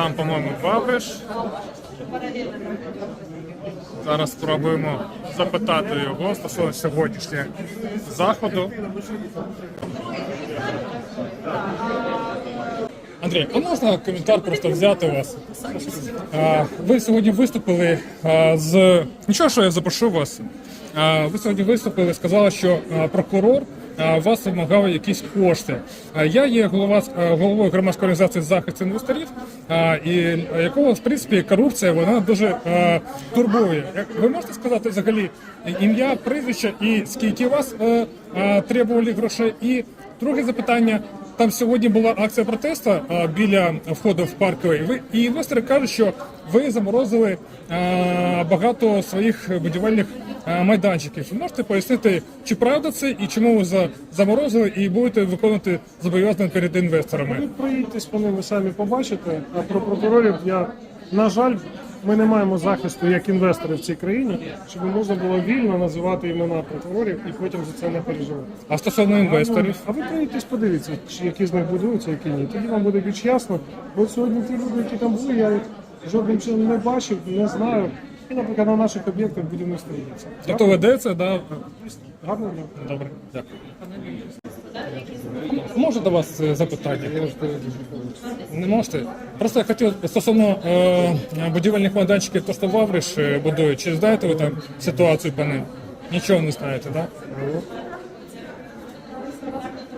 там, по-моєму, Бабриш. Зараз спробуємо запитати його стосовно сьогоднішнього заходу. Андрій, а можна коментар просто взяти у вас? Ви сьогодні виступили з нічого, що я запрошу вас. Ви сьогодні виступили, сказали, що прокурор вас вимагали якісь кошти. Я є голова головою громадської організації захисту інвесторів, і якого в принципі корупція вона дуже турбує. Як- Ви можете сказати взагалі ім'я, прізвище і скільки вас е, требували грошей? І друге запитання. Там сьогодні була акція протесту біля входу в парковий. Ви і інвестори кажуть, що ви заморозили багато своїх будівельних майданчиків. Можете пояснити, чи правда це і чому ви за- заморозили і будете виконувати зобов'язання перед інвесторами? Ви проїдьтесь по ним, ви самі побачите. А про прокурорів я, на жаль, ми не маємо захисту як інвестори в цій країні, щоб можна було вільно називати імена прокурорів і потім за це не переживати. А стосовно інвесторів, А ви проїдьесь, подивіться, чи які з них будуються, які ні. Тоді вам буде більш ясно. Бо сьогодні ті люди, які там були, я їх жодним чином не бачив, не знаю. І, наприклад, на наших об'єктах будівництво йдеться. тобто ведеться, да? Гарно. Добре, дякую. Можу до вас е, запитання? Не можете? Просто я хотів стосовно е, будівельних майданчиків, то що Вавриш е, будує, чи знаєте ви там ситуацію по ним? Нічого не знаєте, так? Да?